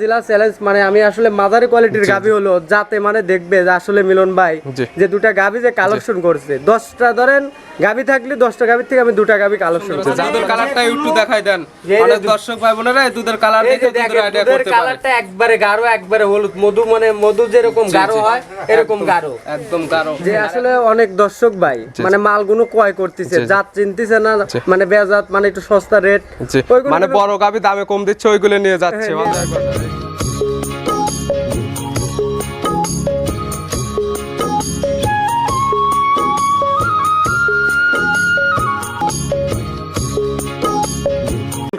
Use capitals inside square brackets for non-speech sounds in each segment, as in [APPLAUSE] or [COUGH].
জেলা চ্যালেঞ্জ মানে আমি আসলে মাদারি কোয়ালিটির গাবি হলো যাতে মানে দেখবে যে আসলে মিলন ভাই যে দুটা গাবি যে কালেকশন করছে। দশটা ধরেন গাবি থাকলে দশটা গাবির থেকে আমি দুটা গাবি কালেকশন করছি। দুধের কালারটা একটু দেখাই দেন। অনেক দর্শক ভাই বোনেরা এই দুধের কালার দেখে দুধের আইডিয়া করতে পারে। কালারটা একবারে গাঢ় একবারে হলুদ মধু মানে মধু যেরকম গাঢ় হয় এরকম গাঢ়। একদম গাঢ়। যে আসলে অনেক দর্শক ভাই মানে মালগুলো ক্রয় করতেছে জাত চিনতেছে না মানে বেজাত মানে একটু সস্তা রেট মানে বড় গাবি দামে কম দিচ্ছে ওইগুলো নিয়ে যাচ্ছে। হ্যাঁ।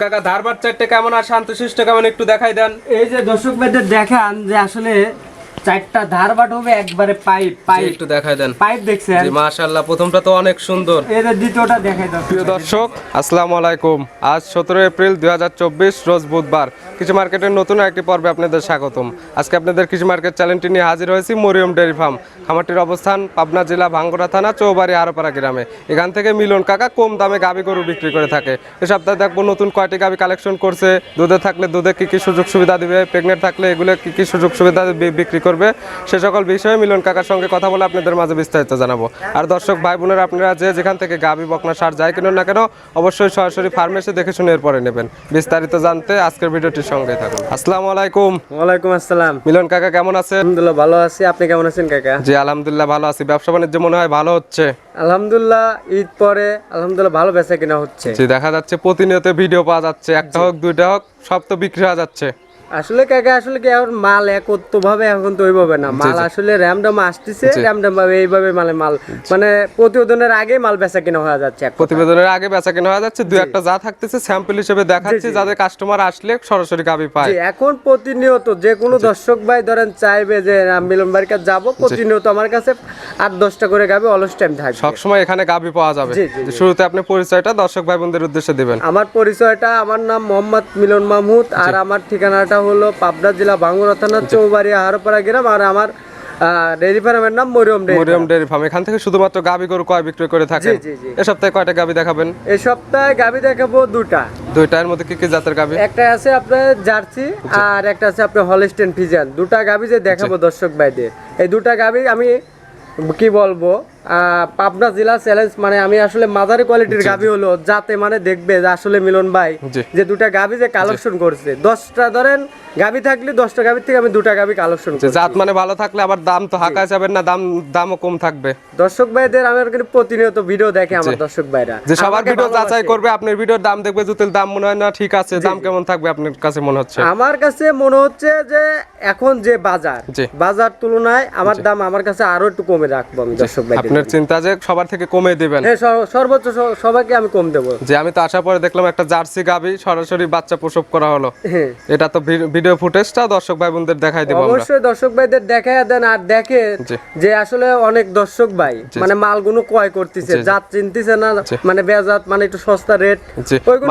কাকা, ধারবার চারটে কেমন? আর শান্তশিষ্ট কেমন? একটু দেখাই দেন। এই যে দর্শক দেখান যে আসলে চারটা ধারবাট হবে একবারে পাইপ পাইপ। একটু দেখাই দেন। পাইপ দেখছেন? জি মাশাআল্লাহ প্রথমটা তো অনেক সুন্দর। দ্বিতীয়টা দেখাই দর্শক প্রিয় দর্শক আসসালামু আলাইকুম। আজ সতেরো এপ্রিল দুই রোজ বুধবার। কৃষি মার্কেটের নতুন একটি পর্বে আপনাদের স্বাগতম। আজকে আপনাদের কৃষি মার্কেট চ্যানেলটি নিয়ে হাজির হয়েছি মরিয়ম ডেয়ারি ফার্ম। খামারটির অবস্থান পাবনা জেলা ভাঙ্গরা থানা চৌবাড়ি আরপাড়া গ্রামে। এখান থেকে মিলন কাকা কম দামে গাবি গরু বিক্রি করে থাকে। এ সপ্তাহে দেখব নতুন কয়টি গাবি কালেকশন করছে। দুধে থাকলে দুধে কি কি সুযোগ সুবিধা দিবে? প্রেগনেন্ট থাকলে এগুলো কি কি সুযোগ সুবিধা বিক্রি করবে? সে সকল বিষয়ে মিলন কাকার সঙ্গে কথা বলে আপনাদের মাঝে বিস্তারিত জানাব। আর দর্শক ভাই বোনেরা আপনারা যে যেখান থেকে গাবি বকনা সার যাই কিনুন না কেন অবশ্যই সরাসরি ফার্মে এসে দেখে শুনে এরপরে নেবেন। বিস্তারিত জানতে আজকের ভিডিওটির সঙ্গে থাকুন। আসসালামু আলাইকুম। ওয়ালাইকুম আসসালাম। মিলন কাকা কেমন আছেন আলহামদুলিল্লাহ ভালো আছি। আপনি কেমন আছেন কাকা? জি আলহামদুলিল্লাহ ভালো আছি। ব্যবসা বাণিজ্য মনে হয় ভালো হচ্ছে? আলহামদুলিল্লাহ ঈদ পরে আলহামদুলিল্লাহ ভালো বেচা কিনা হচ্ছে। জি দেখা যাচ্ছে প্রতিনিয়ত ভিডিও পাওয়া যাচ্ছে। একটা হোক দুইটা হোক সব তো বিক্রি হয়ে যাচ্ছে। আসলে কাকা আসলে কি এখন মাল একত্র ভাবে এখন তো ওইভাবে না? মাল আসলে র্যামডাম আসতেছে র্যামডাম ভাবে এইভাবে মানে মাল মানে প্রতিবেদনের আগে মাল বেচা কিনা হয়ে যাচ্ছে প্রতিবেদনের আগে বেচা কেনা হয়ে যাচ্ছে দুই একটা যা থাকতেছে স্যাম্পল হিসেবে দেখাচ্ছি যাদের কাস্টমার আসলে সরাসরি গাবি পায়। এখন প্রতিনিয়ত যে কোনো দর্শক ভাই ধরেন চাইবে যে মিলন বাড়ির কাছে যাব প্রতিনিয়ত আমার কাছে আট দশটা করে গাবে অলস টাইম থাকবে। সবসময় এখানে গাবি পাওয়া যাবে। শুরুতে আপনি পরিচয়টা দর্শক ভাই বোনদের উদ্দেশ্যে দিবেন। আমার পরিচয়টা আমার নাম মোহাম্মদ মিলন মাহমুদ আর আমার ঠিকানাটা হলো পাবনা জেলা বাঙ্গুরা থানা চৌবাড়ি হারপাড়া গ্রাম আর আমার ডেরি ফার্মের নাম Mariyam dairy Mariyam dairy farm এখান থেকে শুধুমাত্র গাবি গরু কয় বিক্রি করে থাকেন। এ সপ্তাহে কয়টা গাবি দেখাবেন? এই সপ্তাহে গাবি দেখাবো দুটা দুইটার মধ্যে কি কি জাতের গাবি? একটা আছে আপনার জার্সি আর একটা আছে আপনার হলিস্টেন ফিজান দুটা গাবি যে দেখাবো দর্শক ভাইদের। এই দুটা গাবি আমি কি বলব? পাবনা জেলা চ্যালেঞ্জ মানে আমি আসলে মাঝারি কোয়ালিটির গাবি হলো যাতে মানে দেখবে যে আসলে মিলন ভাই যে দুটা গাবি যে কালেকশন করছে। দশটা ধরেন গাবি থাকলে দশটা গাবির থেকে আমি দুটা গাবি কালেকশন যে জাত মানে ভালো থাকলে আবার দাম তো হাঁকায় যাবেন না দাম দামও কম থাকবে। দর্শক ভাইদের আমার কিন্তু প্রতিনিয়ত ভিডিও দেখে আমার দর্শক ভাইরা। যে সবার ভিডিও যাচাই করবে আপনার ভিডিওর দাম দেখবে জুতের দাম মনে হয় না ঠিক আছে দাম কেমন থাকবে আপনার কাছে মনে হচ্ছে? আমার কাছে মনে হচ্ছে যে এখন যে বাজার বাজার তুলনায় আমার দাম আমার কাছে আরও একটু কমে রাখব আমি দর্শক ভাই আপনার চিন্তা যে সবার থেকে কমে দিবেন। হ্যাঁ সর্বোচ্চ সবাইকে আমি কম দেবো। যে আমি তো আসার পরে দেখলাম একটা জার্সি গাবি সরাসরি বাচ্চা প্রসব করা হলো। হ্যাঁ। এটা তো ভিডিও ফুটেজটা দর্শক ভাই বোনদের দেখাই দিব আমরা। অবশ্যই দর্শক ভাইদের দেখায় দেন আর দেখে যে আসলে অনেক দর্শক ভাই মানে মালগুলো ক্রয় করতেছে জাত চিনতেছে না মানে বেজাত মানে একটু সস্তা রেট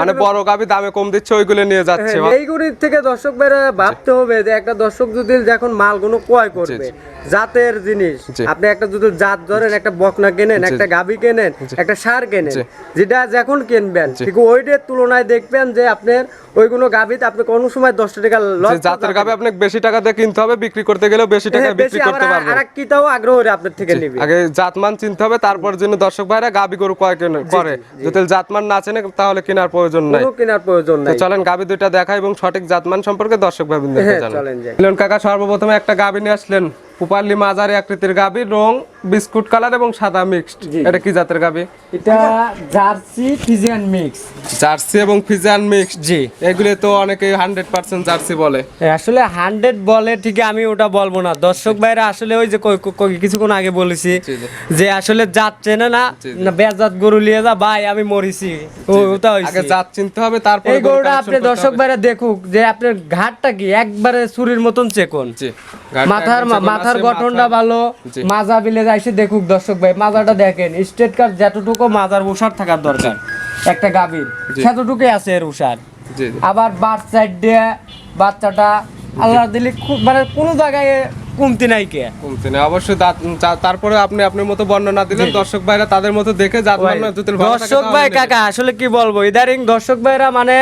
মানে বড় গাবি দামে কম দিচ্ছে ওইগুলো নিয়ে যাচ্ছে। এইগুলির থেকে দর্শক ভাইরা ভাবতে হবে যে একটা দর্শক যদি যখন মালগুলো ক্রয় করবে জাতের জিনিস আপনি একটা যদি জাত ধরেন একটা বকনা কেনেন একটা গাবি কেনেন একটা সার কেনেন যেটা যখন কিনবেন ঠিক ওইটার তুলনায় দেখবেন যে আপনার ওইগুলো গাবিতে আপনি কোনো সময় দশটা টাকা লস জাতের গাবি আপনাকে বেশি টাকা দিয়ে কিনতে হবে বিক্রি করতে গেলেও বেশি টাকা হ্যাঁ, বিক্রি করতে পারবেন। আর কিটাও আগ্রহ হলে আপনার থেকে নিবে। আগে জাতমান চিনতে হবে তারপর জন্য দর্শক ভাইরা গাবি গরু কয় কেনে- করে। যদি জাতমান না চেনে তাহলে কেনার প্রয়োজন নাই। কোনো কেনার প্রয়োজন তো নাই। চলেন গাবি দুইটা দেখা এবং সঠিক জাতমান সম্পর্কে দর্শক ভাই হ্যাঁ, চলেন যাই। কাকা সর্বপ্রথমে একটা গাবি নিয়ে আসলেন। পুপারলি মাঝারি আকৃতির গাবি রং বিস্কুট কালার এবং সাদা মিক্সড। এটা কি জাতের গাবি? এটা জার্সি ফিজিয়ান মিক্স। জার্সি এবং ফিজান মিক্সড জি। এগুলি তো অনেকে হান্ড্রেড পার্সেন্ট জার্সি বলে। আসলে হান্ড্রেড বলে ঠিক আমি ওটা বলব না। দর্শক ভাইরা আসলে ওই যে কিছুক্ষণ আগে বলেছি। যে আসলে যাচ্ছে না না বেজাত গরু নিয়ে যা ভাই আমি মরিছি। ওটা আগে হইছে জাত চিনতে হবে তারপরে এই গরুটা আপনি দর্শক। ভাইরা দেখুক যে আপনার ঘাটটা কি? একবারে ছুরির মতন চেকন। মাথার চেকন মাথার গঠনটা ভালো মাজা বিলে যাইছে দেখুক দর্শক ভাই মাজাটা দেখেন স্টেট কার্ড যতটুকু মাজার উষার থাকার দরকার একটা গাভীর সেতটুকুই আছে এর উষার আবার সাইড দিয়ে বাচ্চাটা আল্লাহ দিলে খুব মানে কোনো জায়গায় কমতি নাই কে। কমতে নেই। অবশ্যই তারপরে আপনি আপনার মতো বর্ণনা দিলেন দর্শক ভাইরা তাদের মতো দেখে জাত দর্শক ভাই কাকা আসলে কি বলব? ইদারিং দর্শক ভাইরা মানে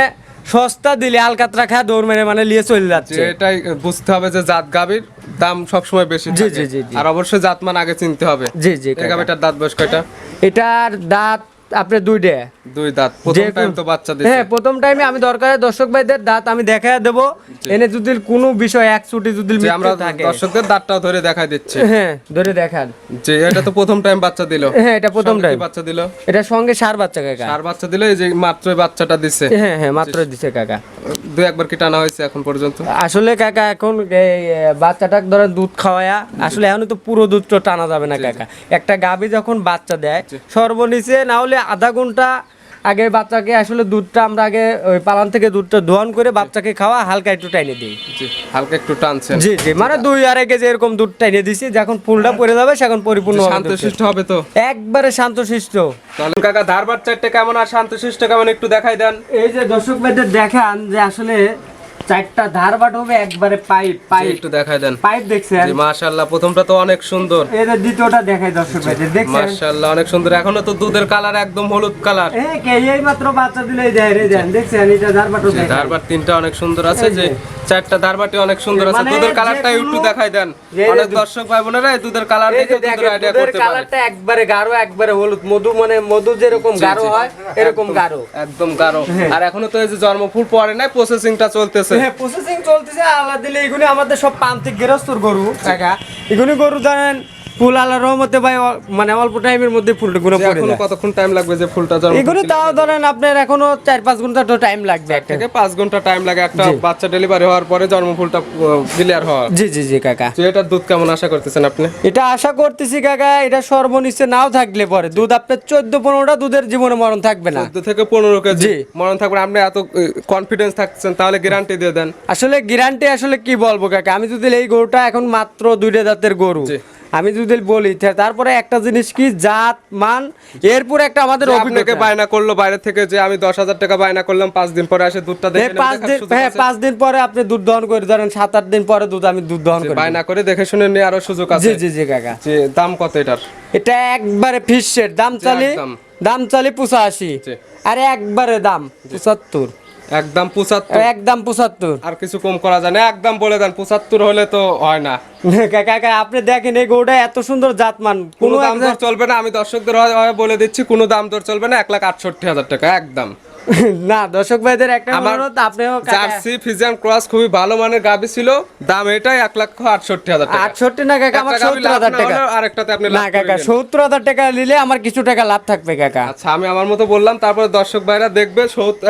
সস্তা দিলে আলকাতরা খায় দৌড় মেরে মানে নিয়ে চলে যাচ্ছে এটাই বুঝতে হবে যে জাত গাবির দাম সবসময় বেশি জি, থাকে। জি, জি, জি। আর অবশ্যই জাতমান আগে চিনতে হবে জি জি কাকা। দাঁত বয়স কয়টা এটার দাঁত আপনার দুইটা দুই দাঁত। প্রথম টাইম কোনো- তো বাচ্চা দিছে। হ্যাঁ প্রথম টাইমে আমি দরকারে দর্শক ভাইদের দাঁত আমি দেখায় দেব। এনে যদি কোনো বিষয় এক ছুটি যদি আমরা মিথ্যে থাকে। দর্শকদের দাঁতটাও ধরে দেখায় দিচ্ছি। হ্যাঁ ধরে দেখান। যে এটা তো প্রথম টাইম বাচ্চা দিল। হ্যাঁ এটা প্রথম টাইম বাচ্চা দিল? এটা সঙ্গে সার বাচ্চা কাকা। সার বাচ্চা দিল এই যে মাত্র বাচ্চাটা দিছে। হ্যাঁ হ্যাঁ মাত্র দিছে কাকা। দু একবার কি টানা হয়েছে এখন পর্যন্ত? আসলে কাকা এখন বাচ্চাটাকে ধরেন দুধ খাওয়ায়া আসলে এখন তো পুরো দুধটা টানা যাবে না কাকা। একটা গাভী যখন বাচ্চা দেয় সর্বনিচে না হলে আধা ঘণ্টা আগে বাচ্চাকে আসলে দুধটা আমরা আগে ওই পালান থেকে দুধটা দোয়ান করে বাচ্চাকে খাওয়া হালকা একটু টাইনে দিই। হালকা একটু টানছেন। জি জি মানে দুই আড়াই কেজি এরকম দুধ টাইনে দিছি যখন ফুলটা পড়ে যাবে সেখন পরিপূর্ণ শান্তশিষ্ট হবে তো। একবারে শান্তশিষ্ট। তাহলে কাকা ধারবার বাচ্চাটা কেমন আর শান্তশিষ্ট কেমন একটু দেখাই দেন। এই যে দর্শক ভাইদের দেখান যে আসলে চারটা ধার বাট হবে একবারে পাইপ পাইপ একটু দেখাই দেন। পাইপ দেখছেন? মাশাআল্লাহ প্রথমটা তো অনেক সুন্দর। এটা দ্বিতীয়টা দেখাই দর্শক ভাই দেখছেন? মাশাআল্লাহ অনেক সুন্দর। এখনও তো দুধের কালার একদম হলুদ কালার এই মাত্র বাচ্চা দিলেই দেয় রে দেন দেখছেন? এটা ধার বাটও ধার বাট তিনটা অনেক সুন্দর আছে যে। চারটা অনেক সুন্দর আছে। মানে দুধের কালারটা একটু দেখাই দেন। অনেক দর্শক ভাই বোনেরা দুধের কালার দেখে দুধের আইডিয়া করতে পারে। কালারটা একবারে গাঢ় একবারে হলুদ। মধু মানে মধু যেরকম গাঢ় হয় এরকম গাঢ়। একদম গাঢ়। আর এখনও তো এই যে জন্মফুল পরে নাই প্রসেসিংটা চলতেছে। হ্যাঁ প্রসেসিং চলতেছে। আলাদা দিলে এগুলো আমাদের সব প্রান্তিক গেরস্তর গরু কাকা। এগুলি গরু ধরেন ফুল আল্লাহ রহমতে ভাই মানে অল্প টাইমের মধ্যে ফুলটা গুলো যে পড়ে যায়। কতক্ষণ টাইম লাগবে যে ফুলটা জন্ম এগুলি তাও ধরেন আপনার এখনও চার পাঁচ ঘণ্টা তো টাইম লাগবে একটা। থেকে পাঁচ ঘণ্টা টাইম লাগে একটা বাচ্চা ডেলিভারি হওয়ার পরে জন্মফুলটা ক্লিয়ার হওয়ার জি জি জি কাকা। যে এটার দুধ কেমন আশা করতেছেন আপনি? এটা আশা করতেছি কাকা এটা সর্বনিচে নাও থাকলে পরে। দুধ আপনার চোদ্দ পনেরোটা দুধের জীবনে মরণ থাকবে না। চোদ্দ থেকে পনেরো কেজি জি। মরণ থাকবে আপনি এত কনফিডেন্স থাকছেন তাহলে গ্যারান্টি দিয়ে দেন। আসলে গ্যারান্টি আসলে কি বলব কাকা? আমি যদি এই গরুটা এখন মাত্র দুইটা জাতের গরু। আমি যদি বলি তারপরে একটা জিনিস কি? জাত মান এরপর একটা আমাদের অভিজ্ঞতা। বায়না করল বাইরে থেকে যে আমি দশ হাজার টাকা বায়না করলাম পাঁচ দিন পরে আসে দুধটা দেখে পাঁচ দিন হ্যাঁ পাঁচ দিন পরে আপনি দুধ দহন করে ধরেন সাত আট দিন পরে দুধ আমি দুধ দহন করি বায়না করে দেখে শুনে নিয়ে আরও সুযোগ আছে। জি জি জি কাকা। যে দাম কত এটার? এটা একবারে ফিসের দাম চালি দাম চালি পঁচাশি। আরে একবারে দাম পঁচাত্তর। একদম পঁচাত্তর। একদম পঁচাত্তর। আর কিছু কম করা যায় না। একদম বলে দেন পঁচাত্তর হলে তো হয় না। [LAUGHS] কাকা আপনি দেখেন এই গরুটা এত সুন্দর জাতমান। কোনো দাম দর চলবে না আমি দর্শকদের বলে দিচ্ছি কোনো দাম দর চলবে না এক লাখ আটষট্টি হাজার টাকা একদম। [LAUGHS] না দর্শক ভাইদের একটা অনুরোধ আপনিও জার্সি ফিজিয়ান ক্রস খুবই ভালো মানের গাবি ছিল। দাম এটাই এক লক্ষ আটষট্টি হাজার টাকা। আটষট্টি না কাকা আমার সত্তর হাজার টাকা। আরেকটাতে আপনি না কাকা। সত্তর হাজার টাকা নিলে আমার কিছু টাকা লাভ থাকবে কাকা। আচ্ছা আমি আমার মতো বললাম তারপরে দর্শক ভাইরা দেখবে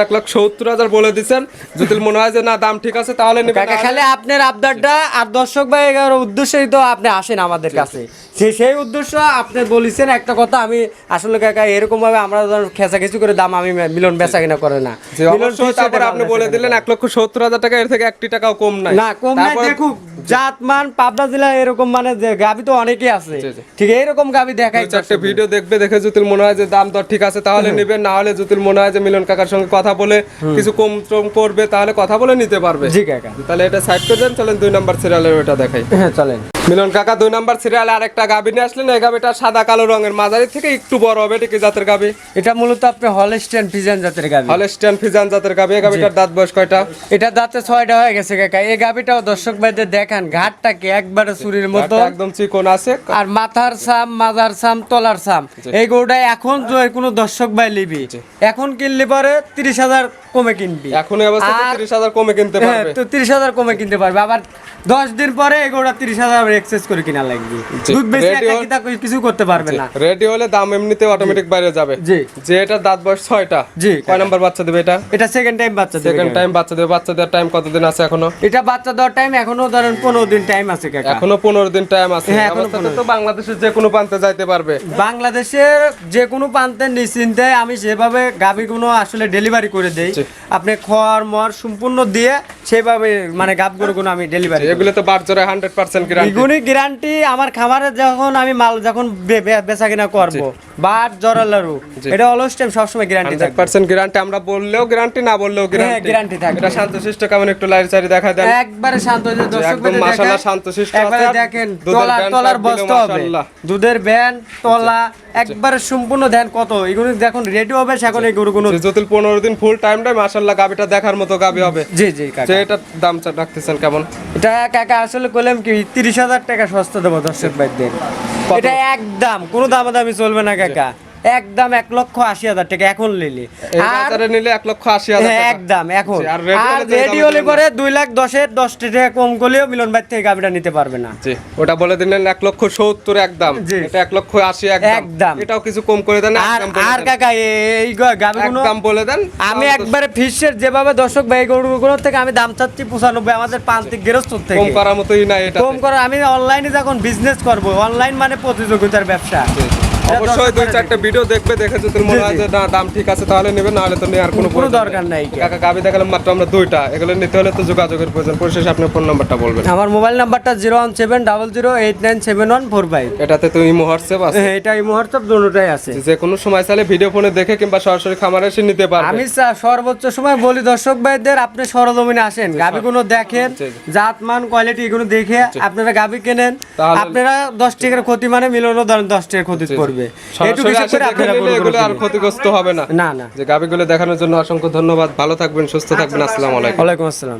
এক লাখ সত্তর হাজার বলে দিচ্ছেন। যদি মনে হয় যে না দাম ঠিক আছে তাহলে কাকা খালি আপনার আবদারটা আর দর্শক ভাই উদ্দেশ্যেই তো আপনি আসেন আমাদের কাছে। সে সেই উদ্দেশ্য আপনি বলেছেন একটা কথা আমি আসলে কাকা এরকম ভাবে আমরা ধর কিছু করে দাম আমি মিলন বেচা কিনা করে না। তারপরে আপনি বলে দিলেন এক লক্ষ সত্তর হাজার টাকা এর থেকে একটি টাকাও কম নাই। না কম নাই তারপরে- দেখুক জাত মান পাবনা জেলা এরকম মানে যে গাবি তো অনেকেই আছে। ঠিক এইরকম গাবি দেখাই চারটে ভিডিও দেখবে দেখে যদি মনে হয় যে দাম দর ঠিক আছে তাহলে নেবেন না হলে যদি মনে হয় যে মিলন কাকার সঙ্গে কথা বলে কিছু কম টম করবে তাহলে কথা বলে নিতে পারবে। জি কাকা। তাহলে এটা সাইড করে দেন চলেন দুই নাম্বার সিরিয়ালের ওটা দেখাই। হ্যাঁ চলেন। মিলন কাকা দুই নাম্বার সিরিয়ালে আরেকটা গাবি নিয়ে আসলেন এই গাবিটা সাদা কালো রঙের মাঝারি থেকে একটু বড় হবে এটা কি জাতের গাবি? এটা মূলত আপনি হলস্টেন ফিজান জাতের গাবি। হলস্টিয়ান ফিজান জাতের গাবি এই গাবিটার দাঁত বয়স কয়টা? এটা দাঁতে ছয়টা হয়ে গেছে কাকা এই গাবিটাও দর্শক ভাইদের দেখান ঘাটটাকে একবারে চুরির মতো? একদম চিকন আছে। আর মাথার সাম মাজার সাম তলার সাম এই গরুটা এখন যদি কোনো দর্শক ভাই লিবি এখন কিনলে পরে তিরিশ হাজার কমে কিনবি। এখন তিরিশ হাজার কমে কিনতে হ্যাঁ পারবে। তো তিরিশ হাজার কমে কিনতে পারবে। আবার দশ দিন পরে এই গরুটা তিরিশ হাজার এক্সেস করে কিনা লাগবে। দুধ বেশি কিছু করতে পারবে না। রেডি হলে দাম এমনিতে অটোমেটিক বাইরে যাবে। জি। যে এটা দাঁত বয়স ছয়টা জি, কয় নাম্বার বাচ্চা দেবে এটা? এটা সেকেন্ড টাইম বাচ্চা দেবে সেকেন্ড টাইম বাচ্চা দেবে। বাচ্চা দেওয়ার টাইম কতদিন আছে এখনও? এটা বাচ্চা দেওয়ার টাইম এখনও ধরেন পনেরো দিন টাইম আছে কাকা। এখনও পনেরো দিন টাইম আছে। হ্যাঁ, অবস্থাতে তো বাংলাদেশের যে কোনো প্রান্তে যাইতে পারবে। বাংলাদেশের যে কোনো প্রান্তে নিশ্চিন্তে আমি সেভাবে গাভিগুলো আসলে ডেলিভারি করে দেই আপনি খড় মর সম্পূর্ণ দিয়ে সেভাবে মানে গাপ গাভগুলো আমি ডেলিভারি এগুলো তো বার জোরে হান্ড্রেড পার্সেন্ট গ্যারান্টি এগুলি গ্যারান্টি আমার খামারে যখন আমি মাল যখন বেচা কিনা করব বাট জরালারু এটা অলওয়েজ টাইম সবসময় গ্যারান্টি থাকবে। পার্সেন্ট গ্যারান্টি আমরা বললেও গ্যারান্টি না বললেও গ্যারান্টি guarantee থাকবে। এটা শান্তশিষ্ট কেমন একটু লাইট চারি দেখা দেন। একবারে শান্ত হয়ে দর্শক একদম মাশাআল্লাহ শান্তশিষ্ট একবারে দেখেন দুধের তলার তলার বস্তা হবে। দুধের ব্যান তলা একবারে সম্পূর্ণ ধ্যান কত? এগুলো দেখুন রেডি হবে এখন এই গরুগুলো যতুল পনেরো দিন ফুল টাইম টাইম মাশাল্লাহ গাবিটা দেখার মতো গাবি হবে। জি জি কাকা। এটা দাম চা- রাখতেছেন কেমন? এটা কাকা আসলে করলাম কি তিরিশ হাজার টাকা সস্তা দেবো দর্শক ভাইদের? এটা একদম কোনো দামাদামি চলবে না কাকা। একদম এক লক্ষ আশি হাজার টাকা এখন বাজারে নিলে এক লক্ষ আশি হাজার হ্যাঁ, একদম এখন। আর রেডি হলে পরে দুই লাখ দশের দশ টাকা কম করলেও মিলন ভাই থেকে গাবিটা নিতে পারবে না। জি ওটা বলে দিলেন এক লক্ষ সত্তর একদম। এটা এক লক্ষ আশি একদম। এটাও কিছু কম করে দেন আর। কাকা এই গাবিগুলো একদম বলে দেন। আমি একবারে ফিশের যেভাবে দর্শক ভাই গরুগুলোর থেকে আমি দাম চাচ্ছি পঁচানব্বই আমাদের প্রান্তিক গেরস্ত কম থেকে। করার মতোই না এটা কম করে আমি অনলাইনে যখন বিজনেস করব অনলাইন মানে প্রতিযোগিতার ব্যবসা। অবশ্যই দুই চারটে ভিডিও দেখবে দেখে যদি মনে হয় যে না দাম ঠিক আছে তাহলে নাহলে তো নেওয়ার কোনো কোনো দরকার নাই। কাকা গাবি দেখালাম মাত্র আমরা দুইটা। এগুলো নিতে হলে তো যোগাযোগের প্রয়োজন। পরিশেষে আপনার ফোন নাম্বারটা বলবেন। আমার মোবাইল নাম্বারটা zero one seven double zero eight nine seven one four five. এটাতে তো ইমো হোয়াটসঅ্যাপ আছে। এটা এই মুহূর্তে দুটোটাই আছে। যে কোনো সময় চাইলে ভিডিও ফোনে দেখে কিংবা সরাসরি খামারে এসে নিতে পারবে। আমি সর্বোচ্চ সময় বলি দর্শক ভাইদের আপনি সরজমিনে আসেন। গাবিগুলো দেখেন জাত মান কোয়ালিটি এগুলো দেখে আপনারা গাবি কেনেন। আপনারা দশ টাকার ক্ষতি মানে মিলনও ধরেন দশ টাকার ক্ষতি পড়বে এইটুকু সরাসরি হিসাব এসে করে দেখে আপনারা নিলে গরুগুলো এগুলো আর ক্ষতিগ্রস্ত হবে না। না না। যে গাভীগুলো দেখানোর জন্য অসংখ্য ধন্যবাদ। ভালো থাকবেন সুস্থ থাকবেন। আসসালামু আলাইকুম। ওয়ালাইকুম আসসালাম।